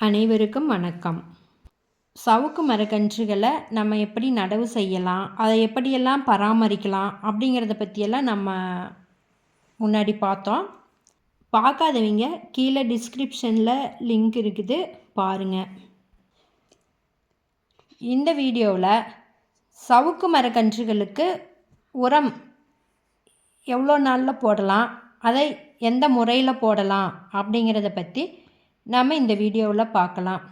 அனைவருக்கும் வணக்கம். சவுக்கு மரக்கன்றுகளை நம்ம எப்படி நடவு செய்யலாம் அதை எப்படியெல்லாம் பராமரிக்கலாம் அப்படிங்கிறத பற்றியெல்லாம் நம்ம முன்னாடி பார்த்தோம். பார்க்காதவங்க கீழே டிஸ்கிரிப்ஷனில் லிங்க் இருக்குது பாருங்கள் இந்த வீடியோவில் சவுக்கு மரக்கன்றுகளுக்கு உரம் எவ்வளோ நாளில் போடலாம் அதை எந்த முறையில் போடலாம் அப்படிங்கிறத பற்றி நம்ம இந்த வீடியோவில் பார்க்கலாம்.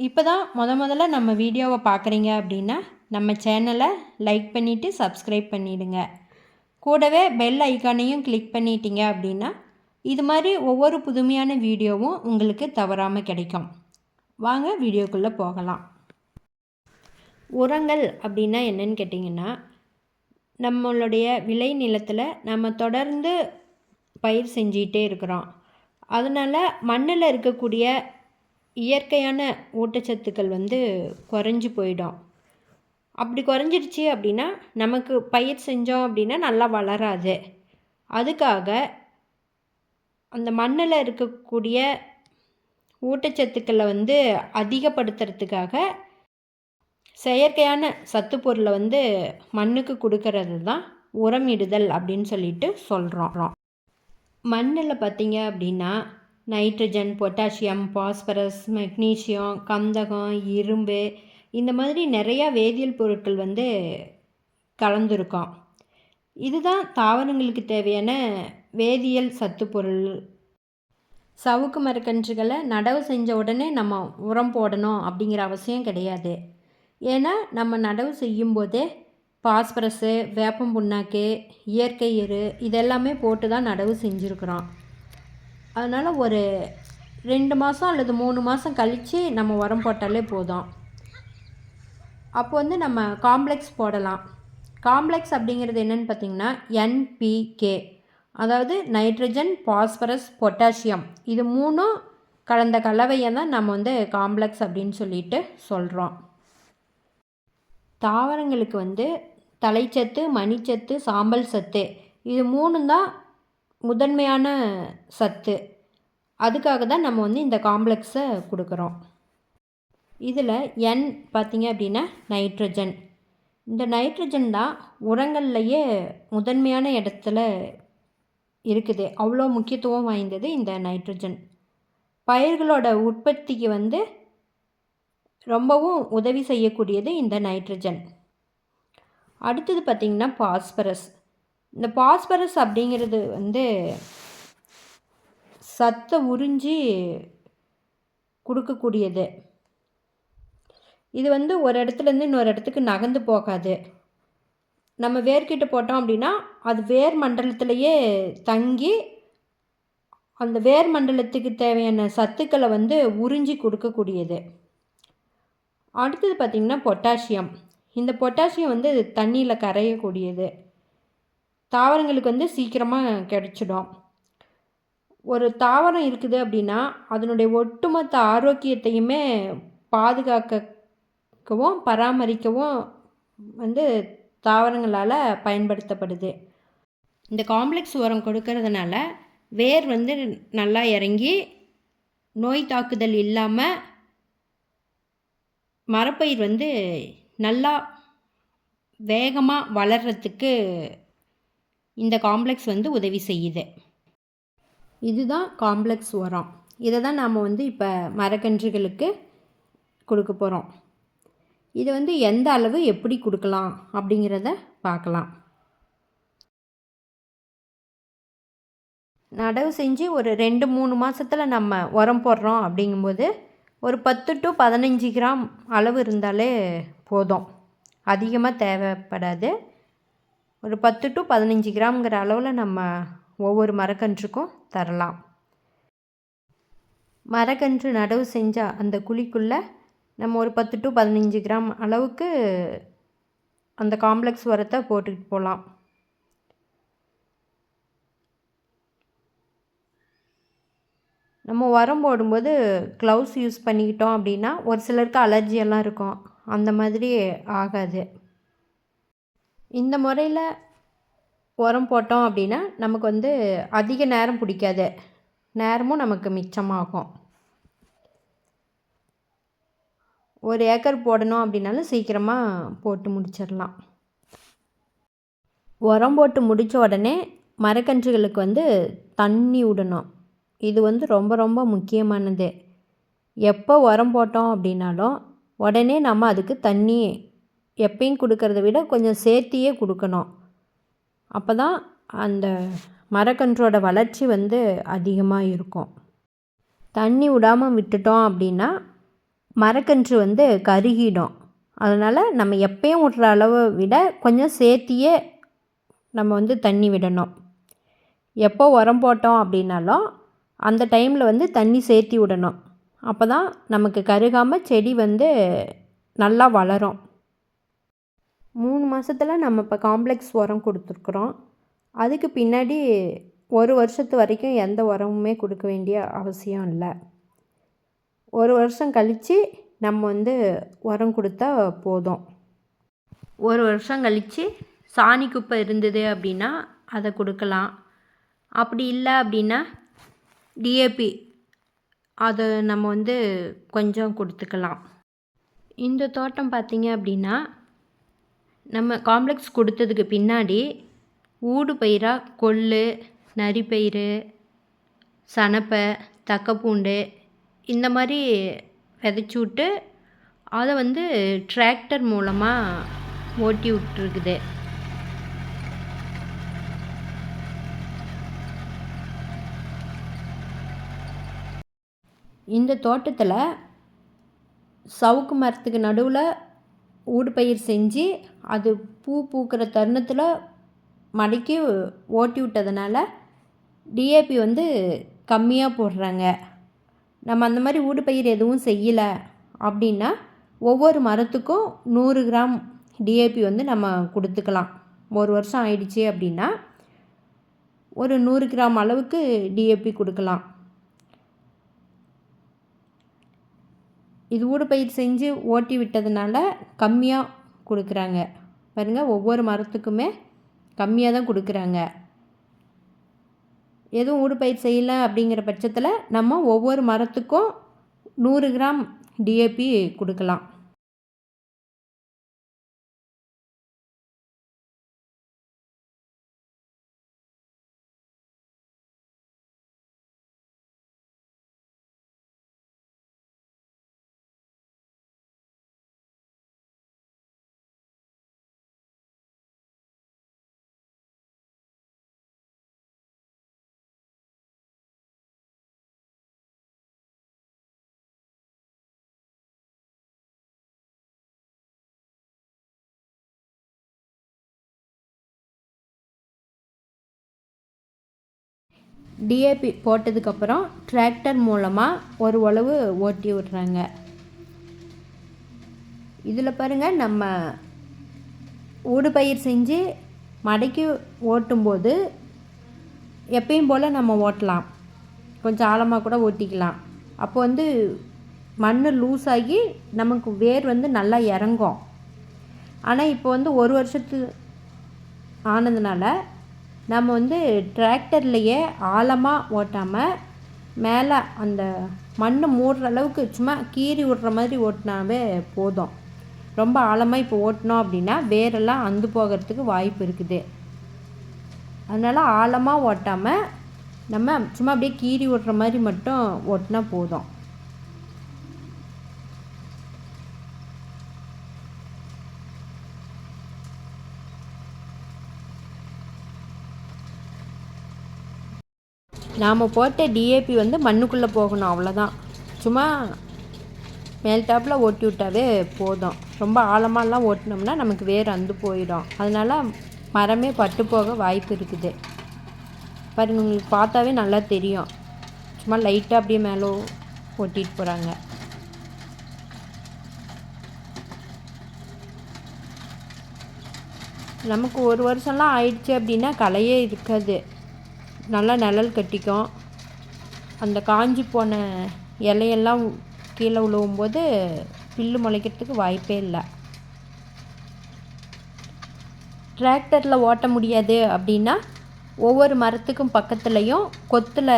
இப்போ தான் முத முதல்ல நம்ம வீடியோவை பார்க்குறீங்க அப்படின்னா நம்ம சேனலை லைக் பண்ணிவிட்டு சப்ஸ்கிரைப் பண்ணிவிடுங்க கூடவே பெல் ஐக்கானையும் கிளிக் பண்ணிட்டீங்க அப்படின்னா இது மாதிரி ஒவ்வொரு புதுமையான வீடியோவும் உங்களுக்கு தவறாமல் கிடைக்கும். வாங்க வீடியோக்குள்ளே போகலாம். உரங்கள் அப்படின்னா என்னன்னு கேட்டிங்கன்னா நம்மளுடைய விளை நிலத்தில் நம்ம தொடர்ந்து பயிர் செஞ்சிகிட்டே இருக்கிறோம். அதனால் மண்ணில் இருக்கக்கூடிய இயற்கையான ஊட்டச்சத்துக்கள் வந்து குறைஞ்சி போயிடும். அப்படி குறைஞ்சிடுச்சு அப்படின்னா நமக்கு பயிர் செஞ்சோம் அப்படின்னா நல்லா வளராது. அதுக்காக அந்த மண்ணில் இருக்கக்கூடிய ஊட்டச்சத்துக்களை வந்து அதிகப்படுத்துறதுக்காக செயற்கையான சத்து பொருளை வந்து மண்ணுக்கு கொடுக்கறது தான் உரமிடுதல் அப்படின்னு சொல்லிட்டு சொல்கிறோம் மண்ணில் பார்த்தீங்க அப்படின்னா நைட்ரஜன் பொட்டாசியம் பாஸ்பரஸ் மெக்னீஷியம் கந்தகம் இரும்பு இந்த மாதிரி நிறையா வேதியியல் பொருட்கள் வந்து கலந்துருக்கோம். இதுதான் தாவரங்களுக்கு தேவையான வேதியியல் சத்து பொருள். சவுக்கு மரக்கன்றுகளை நடவு செஞ்ச உடனே நம்ம உரம் போடணும் அப்படிங்கிற அவசியம் கிடையாது. ஏன்னா நம்ம நடவு செய்யும்போதே பாஸ்பரஸு வேப்பம் புண்ணாக்கு இயற்கை எரு இதெல்லாமே போட்டு தான் நடவு செஞ்சுருக்குறோம். அதனால் ஒரு ரெண்டு மாதம் அல்லது மூணு மாதம் கழித்து நம்ம உரம் போட்டாலே போதும். அப்போ வந்து நம்ம காம்ப்ளெக்ஸ் போடலாம். காம்ப்ளெக்ஸ் அப்படிங்கிறது என்னென்னு பார்த்திங்கன்னா என்பிகே அதாவது நைட்ரஜன் பாஸ்பரஸ் பொட்டாசியம். இது மூணும் கலந்த கலவையை தான் நம்ம வந்து காம்ப்ளெக்ஸ் அப்படின்னு சொல்லிட்டு சொல்கிறோம் தாவரங்களுக்கு வந்து தலைச்சத்து மணிச்சத்து சாம்பல் சத்து. இது மூணும் தான் முதன்மையான சத்து. அதுக்காக தான் நம்ம வந்து இந்த காம்ப்ளெக்ஸை கொடுக்குறோம். இதில் என் பார்த்திங்க அப்படின்னா நைட்ரஜன் இந்த நைட்ரஜன் தான் உரங்கள்லையே முதன்மையான இடத்துல இருக்குது. அவ்வளோ முக்கியத்துவம் வாய்ந்தது இந்த நைட்ரஜன் பயிர்களோட உற்பத்திக்கு வந்து ரொம்பவும் உதவி செய்யக்கூடியது இந்த நைட்ரஜன் அடுத்தது பார்த்திங்கன்னா பாஸ்பரஸ். இந்த பாஸ்பரஸ் அப்படிங்கிறது வந்து சத்தை உறிஞ்சி கொடுக்கக்கூடியது. இது வந்து ஒரு இடத்துலேருந்து இன்னொரு இடத்துக்கு நகர்ந்து போகாது. நம்ம வேர்க்கிட்ட போட்டோம் அப்படின்னா அது வேர் மண்டலத்திலேயே தங்கி அந்த வேர் மண்டலத்துக்கு தேவையான சத்துக்களை வந்து உறிஞ்சி கொடுக்கக்கூடியது. அடுத்தது பார்த்திங்கன்னா பொட்டாசியம். இந்த பொட்டாசியம் வந்து தண்ணியில் கரையக்கூடியது. தாவரங்களுக்கு வந்து சீக்கிரமாக கிடச்சிடும். ஒரு தாவரம் இருக்குது அப்படின்னா அதனுடைய ஒட்டுமொத்த ஆரோக்கியத்தையுமே பாதுகாக்கவும் பராமரிக்கவும் வந்து தாவரங்களால் பயன்படுத்தப்படுது. இந்த காம்ப்ளெக்ஸ் உரம் கொடுக்கறதுனால வேர் வந்து நல்லா இறங்கி நோய் தாக்குதல் இல்லாமல் மரப்பயிர் வந்து நல்லா வேகமாக வளர்கிறதுக்கு இந்த காம்ப்ளெக்ஸ் வந்து உதவி செய்யுது. இதுதான் காம்ப்ளெக்ஸ் உரம். இதை தான் நாம் வந்து இப்போ மரக்கன்றுகளுக்கு கொடுக்க போகிறோம் இதை வந்து எந்த அளவு எப்படி கொடுக்கலாம் அப்படிங்கிறத பார்க்கலாம். நடவு செஞ்சு ஒரு ரெண்டு மூணு மாதத்தில் நம்ம உரம் போடுறோம் அப்படிங்கும்போது ஒரு பத்து டு பதினஞ்சு கிராம் அளவு இருந்தாலே போதும். அதிகமாக தேவைப்படாது. ஒரு பத்து டு பதினஞ்சு கிராம்ங்கிற அளவில் நம்ம ஒவ்வொரு மரக்கன்றுக்கும் தரலாம். மரக்கன்று நடவு செஞ்சால் அந்த குழிக்குள்ளே நம்ம ஒரு பத்து டு பதினஞ்சு கிராம் அளவுக்கு அந்த காம்ப்ளெக்ஸ் உரத்தை போட்டுக்கிட்டு போகலாம் நம்ம உரம் போடும்போது க்ளவுஸ் யூஸ் பண்ணிக்கிட்டோம் அப்படின்னா ஒரு சிலருக்கு அலர்ஜியெல்லாம் இருக்கும். அந்த மாதிரி ஆகாது. இந்த முறையில் உரம் போட்டோம் அப்படின்னா நமக்கு வந்து அதிக நேரம் பிடிக்காது. நேரமும் நமக்கு மிச்சமாகும். ஒரு ஏக்கர் போடணும் அப்படின்னாலும் சீக்கிரமாக போட்டு முடிச்சிடலாம். உரம் போட்டு முடித்த உடனே மரக்கன்றுகளுக்கு வந்து தண்ணி விடணும். இது வந்து ரொம்ப ரொம்ப முக்கியமானது. எப்போ உரம் போட்டோம் அப்படின்னாலும் உடனே நம்ம அதுக்கு தண்ணி எப்பயும் கொடுக்கறத விட கொஞ்சம் சேர்த்தியே கொடுக்கணும். அப்போ தான் அந்த மரக்கன்றோட வளர்ச்சி வந்து அதிகமாக இருக்கும். தண்ணி விடாமல் விட்டுட்டோம் அப்படின்னா மரக்கன்று வந்து கருகிடும். அதனால் நம்ம எப்பயும் விட்ற அளவை விட கொஞ்சம் சேர்த்தியே நம்ம வந்து தண்ணி விடணும். எப்போ உரம் போட்டோம் அப்படின்னாலும் அந்த டைமில் வந்து தண்ணி சேர்த்தி விடணும். அப்போ தான் நமக்கு கருகாமல் செடி வந்து நல்லா வளரும். மூணு மாதத்தில் நம்ம இப்போ காம்ப்ளெக்ஸ் உரம் கொடுத்துருக்குறோம். அதுக்கு பின்னாடி ஒரு வருஷத்து வரைக்கும் எந்த உரமுமே கொடுக்க வேண்டிய அவசியம் இல்லை. ஒரு வருஷம் கழித்து நம்ம வந்து உரம் கொடுத்தா போதும். ஒரு வருஷம் கழித்து சாணி குப்பை இருந்தது அப்படின்னா அதை கொடுக்கலாம். அப்படி இல்லை அப்படின்னா டிஏபி அதை நம்ம வந்து கொஞ்சம் கொடுத்துக்கலாம். இந்த தோட்டம் பார்த்திங்க அப்படின்னா நம்ம காம்ப்ளெக்ஸ் கொடுத்ததுக்கு பின்னாடி ஊடு பயிராக கொள்ளு நரிப்பயிறு சணப்பை தக்கப்பூண்டு இந்த மாதிரி விதைச்சி விட்டு அதை வந்து டிராக்டர் மூலமாக ஓட்டி விட்ருக்குது இந்த தோட்டத்தில் சவுக்கு மரத்துக்கு நடுவில் ஊடுபயிர் செஞ்சு அது பூ பூக்கிற தருணத்தில் மடக்கி ஓட்டி விட்டதுனால டிஏபி வந்து கம்மியாக போடுறாங்க. நம்ம அந்த மாதிரி ஊடுபயிர் எதுவும் செய்யலை அப்படின்னா ஒவ்வொரு மரத்துக்கும் நூறு கிராம் டிஏபி வந்து நம்ம கொடுத்துக்கலாம். ஒரு வருஷம் ஆயிடுச்சு அப்படின்னா ஒரு நூறு கிராம் அளவுக்கு டிஏபி கொடுக்கலாம். இது ஊடுபயிர் செஞ்சு ஓட்டி விட்டதுனால கம்மியாக கொடுக்குறாங்க. பாருங்கள் ஒவ்வொரு மரத்துக்குமே கம்மியாக தான் கொடுக்குறாங்க. எதுவும் ஊடுபயிர் செய்யலை அப்படிங்கிற பட்சத்தில் நம்ம ஒவ்வொரு மரத்துக்கும் நூறு கிராம் டிஏபி கொடுக்கலாம். டிஏபி போட்டதுக்கப்புறம் டிராக்டர் மூலமாக ஒரு உழவு ஓட்டி விட்றாங்க. இதில் பாருங்கள் நம்ம ஊடுபயிர் செஞ்சு மடக்கி ஓட்டும்போது எப்பயும் போல் நம்ம ஓட்டலாம். கொஞ்சம் ஆழமாக கூட ஓட்டிக்கலாம். அப்போ வந்து மண் லூஸ் ஆகி நமக்கு வேர் வந்து நல்லா இறங்கும். ஆனால் இப்போ வந்து ஒரு வருஷத்து ஆனதுனால நம்ம வந்து டிராக்டர்லையே ஆழமாக ஓட்டாமல் மேலே அந்த மண் மூடுற அளவுக்கு சும்மா கீறி விடுற மாதிரி ஓட்டினாவே போதும். ரொம்ப ஆழமாக இப்போ ஓட்டினோம் அப்படின்னா வேரெல்லாம் அந்து போகிறதுக்கு வாய்ப்பு இருக்குது. அதனால் ஆழமாக ஓட்டாமல் நம்ம சும்மா அப்படியே கீறி விடுற மாதிரி மட்டும் ஓட்டினா போதும். நாம் போட்ட டிஏபி வந்து மண்ணுக்குள்ளே போகணும் அவ்வளோதான் சும்மா மேல் டாப்பில் ஓட்டி விட்டாவே போதும். ரொம்ப ஆழமாலாம் ஓட்டினோம்னா நமக்கு வேர் அந்து போயிடும். அதனால் மரமே பட்டு போக வாய்ப்பு இருக்குது. பாருங்க உங்களுக்கு பார்த்தாவே நல்லா தெரியும். சும்மா லைட்டாக அப்படியே மேலே ஓட்டிகிட்டு போகிறாங்க நமக்கு ஒரு வருஷம்லாம் ஆயிடுச்சு அப்படின்னா களையே இருக்காது. நல்லா நிழல் கட்டிக்கும். அந்த காஞ்சி போன இலையெல்லாம் கீழே விழுவும்போது புல்லு முளைக்கிறதுக்கு வாய்ப்பே இல்லை. டிராக்டரில் ஓட்ட முடியாது அப்படின்னா ஒவ்வொரு மரத்துக்கும் பக்கத்துலேயும் கொத்தில்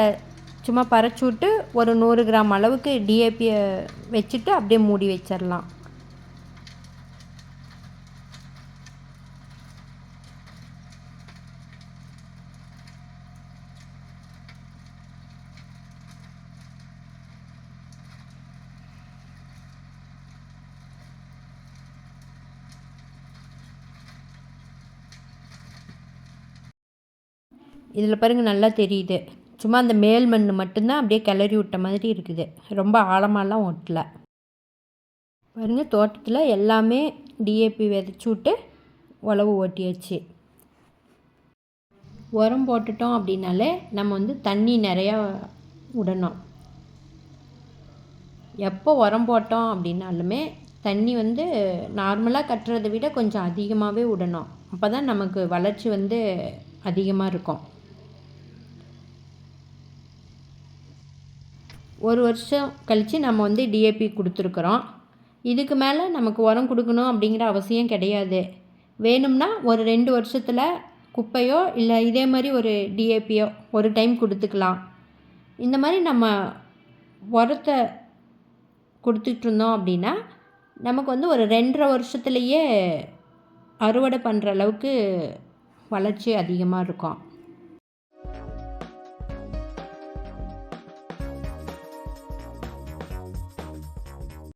சும்மா பறச்சு விட்டு ஒரு நூறு கிராம் அளவுக்கு டிஏபியை வச்சுட்டு அப்படியே மூடி வச்சிடலாம் இதில் பாருங்கள் நல்லா தெரியுது. சும்மா அந்த மேல் மண் மட்டும்தான் அப்படியே கிளறி விட்ட மாதிரி இருக்குது. ரொம்ப ஆழமாலாம் ஒட்டல. பாருங்கள் தோட்டத்தில் எல்லாமே டிஏபி விதைச்சி விட்டு உழவு ஓட்டியாச்சு. உரம் போட்டுட்டோம் அப்படின்னாலே நம்ம வந்து தண்ணி நிறையா விடணும். எப்போ உரம் போட்டோம் அப்படின்னாலுமே தண்ணி வந்து நார்மலாக கட்டுறதை விட கொஞ்சம் அதிகமாகவே விடணும். அப்போ தான் நமக்கு வளர்ச்சி வந்து அதிகமாக இருக்கும். ஒரு வருஷம் கழித்து நம்ம வந்து டிஏபி கொடுத்துருக்குறோம். இதுக்கு மேலே நமக்கு உரம் கொடுக்கணும் அப்படிங்கிற அவசியம் கிடையாது. வேணும்னா ஒரு ரெண்டு வருஷத்தில் குப்பையோ இல்லை இதே மாதிரி ஒரு டிஏபியோ ஒரு டைம் கொடுத்துக்கலாம். இந்த மாதிரி நம்ம உரத்தை கொடுத்துட்ருந்தோம் அப்படின்னா நமக்கு வந்து ஒரு ரெண்டரை வருஷத்துலேயே அறுவடை பண்ணுற அளவுக்கு வளர்ச்சி அதிகமாக இருக்கும்.